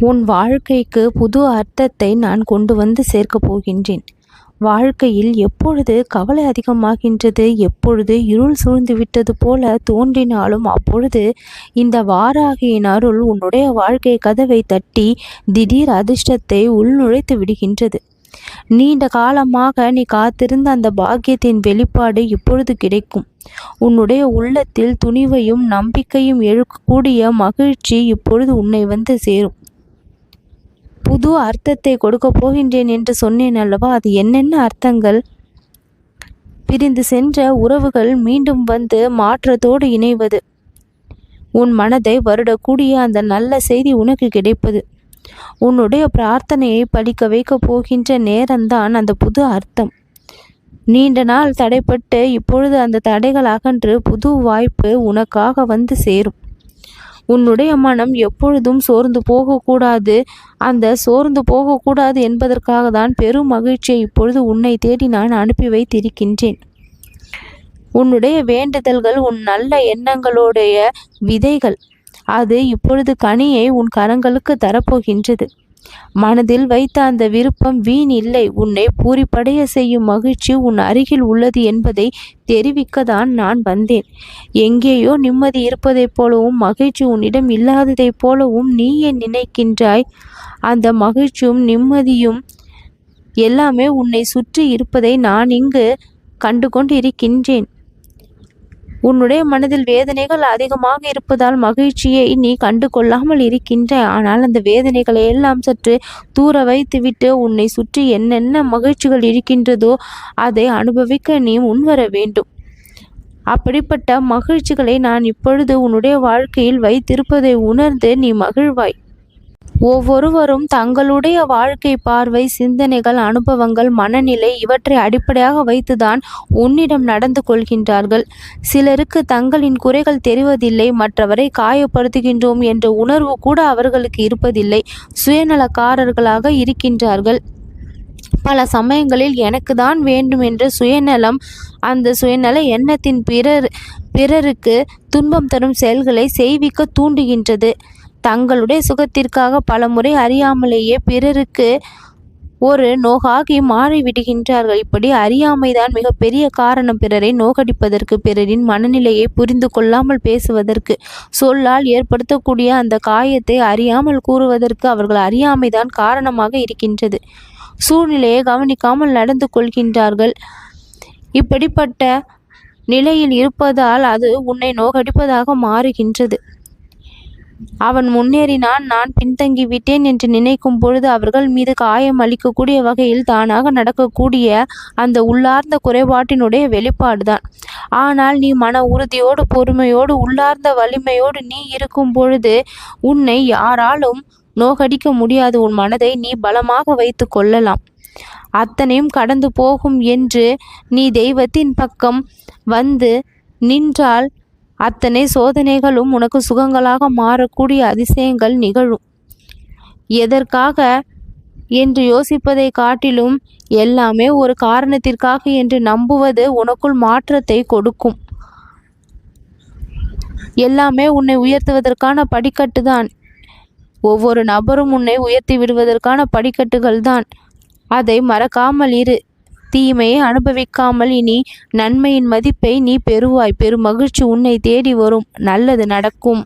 உன் வாழ்க்கைக்கு புது அர்த்தத்தை நான் கொண்டு வந்து சேர்க்கப் போகின்றேன். வாழ்க்கையில் எப்பொழுது கவலை அதிகமாகின்றது எப்பொழுது இருள் சூழ்ந்து விட்டது போல தோன்றினாலும் அப்பொழுது இந்த வாராகியின் அருள் உன்னுடைய வாழ்க்கை கதவை தட்டி திடீர் அதிர்ஷ்டத்தை உள்நுழைத்து விடுகின்றது. நீண்ட காலமாக நீ காத்திருந்த அந்த பாக்கியத்தின் வெளிப்பாடு இப்பொழுது கிடைக்கும். உன்னுடைய உள்ளத்தில் துணிவையும் நம்பிக்கையும் எழுக்கக்கூடிய மகிழ்ச்சி இப்பொழுது உன்னை வந்து சேரும். புது அர்த்தத்தை கொடுக்கப் போகின்றேன் என்று சொன்னேன் அல்லவா? அது என்னென்ன அர்த்தங்கள்? பிரிந்து சென்ற உறவுகள் மீண்டும் வந்து மாற்றத்தோடு இணைவது. உன் மனதை வருடக்கூடிய அந்த நல்ல செய்தி உனக்கு கிடைப்பது. உன்னுடைய பிரார்த்தனையை பலிக்க வைக்கப் போகின்ற நேரம்தான் அந்த புது அர்த்தம். நீண்ட நாள் தடைப்பட்டு இப்பொழுது அந்த தடைகள் அகன்று புது வாய்ப்பு உனக்காக வந்து சேரும். உன்னுடைய மனம் எப்பொழுதும் சோர்ந்து போகக்கூடாது. அந்த சோர்ந்து போகக்கூடாது என்பதற்காக தான் பெரும் மகிழ்ச்சியை இப்பொழுது உன்னை தேடி நான் அனுப்பி வைத்திருக்கின்றேன். உன்னுடைய வேண்டுதல்கள் உன் நல்ல எண்ணங்களுடைய விதைகள். அது இப்பொழுது கனியை உன் கரங்களுக்கு தரப்போகின்றது. மனதில் வைத்த அந்த விருப்பம் வீண் இல்லை. உன்னை பூரிப்படைய செய்யும் மகிழ்ச்சி உன் அருகில் உள்ளது என்பதை தெரிவிக்க தான் நான் வந்தேன். எங்கேயோ நிம்மதி இருப்பதைப் போலவும் மகிழ்ச்சி உன்னிடம் இல்லாததைப் போலவும் நீ நினைக்கின்றாய். அந்த மகிழ்ச்சியும் நிம்மதியும் எல்லாமே உன்னை சுற்றி இருப்பதை நான் இங்கு கண்டு கொண்டு இருக்கின்றேன் உன்னுடைய மனதில் வேதனைகள் அதிகமாக இருப்பதால் மகிழ்ச்சியை நீ கண்டு கொள்ளாமல் இருக்கின்ற. ஆனால் அந்த வேதனைகளை எல்லாம் சற்று தூர வைத்துவிட்டு உன்னை சுற்றி என்னென்ன மகிழ்ச்சிகள் இருக்கின்றதோ அதை அனுபவிக்க நீ முன்வர வேண்டும். அப்படிப்பட்ட மகிழ்ச்சிகளை நான் இப்பொழுது உன்னுடைய வாழ்க்கையில் வைத்திருப்பதை உணர்ந்து நீ மகிழ்வாய். ஒவ்வொருவரும் தங்களுடைய வாழ்க்கை பார்வை சிந்தனைகள் அனுபவங்கள் மனநிலை இவற்றை அடிப்படையாக வைத்துதான் உன்னிடம் நடந்து கொள்கின்றார்கள். சிலருக்கு தங்களின் குறைகள் தெரிவதில்லை மற்றவரை காயப்படுத்துகின்றோம் என்ற உணர்வு கூட அவர்களுக்கு இருப்பதில்லை. சுயநலக்காரர்களாக இருக்கின்றார்கள். பல சமயங்களில் எனக்கு தான் வேண்டும் என்ற சுயநலம் அந்த சுயநல எண்ணத்தின் பிறர் பிறருக்கு துன்பம் தரும் செயல்களை செய்விக்க தூண்டுகின்றது. தங்களுடைய சுகத்திற்காக பலமுறை அறியாமலேயே பிறருக்கு ஒரு நோகாகி மாறிவிடுகின்றார்கள். இப்படி அறியாமைதான் மிகப்பெரிய காரணம். பிறரை நோகடிப்பதற்கு பிறரின் மனநிலையை புரிந்து கொள்ளாமல் பேசுவதற்கு சொல்லால் ஏற்படுத்தக்கூடிய அந்த காயத்தை அறியாமல் கூறுவதற்கு அவர்கள் அறியாமைதான் காரணமாக இருக்கின்றது. சூழ்நிலையை கவனிக்காமல் நடந்து கொள்கின்றார்கள். இப்படிப்பட்ட நிலையில் இருப்பதால் அது உன்னை நோகடிப்பதாக மாறுகின்றது. அவன் முன்னேறினான் நான் பின்தங்கி விட்டேன் என்று நினைக்கும் பொழுது அவர்கள் மீது காயம் அளிக்கக்கூடிய வகையில் தானாக நடக்கக்கூடிய அந்த உள்ளார்ந்த குறைபாட்டினுடைய வெளிப்பாடுதான். ஆனால் நீ மன உறுதியோடு பொறுமையோடு உள்ளார்ந்த வலிமையோடு நீ இருக்கும் பொழுது உன்னை யாராலும் நோகடிக்க முடியாது. உன் மனதை நீ பலமாக வைத்து கொள்ளலாம். அத்தனையும் கடந்து போகும் என்று நீ தெய்வத்தின் பக்கம் வந்து நின்றால் அத்தனை சோதனைகளும் உனக்கு சுகங்களாக மாறக்கூடிய அதிசயங்கள் நிகழும். எதற்காக? என்று யோசிப்பதை காட்டிலும் எல்லாமே ஒரு காரணத்திற்காக என்று நம்புவது உனக்குள் மாற்றத்தை கொடுக்கும். எல்லாமே உன்னை உயர்த்துவதற்கான படிக்கட்டு தான் ஒவ்வொரு நபரும் உன்னை உயர்த்தி விடுவதற்கான படிக்கட்டுகள் தான் அதை மறக்காமல் இரு. தீமையை அனுபவிக்காமல் இனி நன்மையின் மதிப்பை நீ பெறுவாய். பெரும் மகிழ்ச்சி உன்னை தேடி வரும். நல்லது நடக்கும்.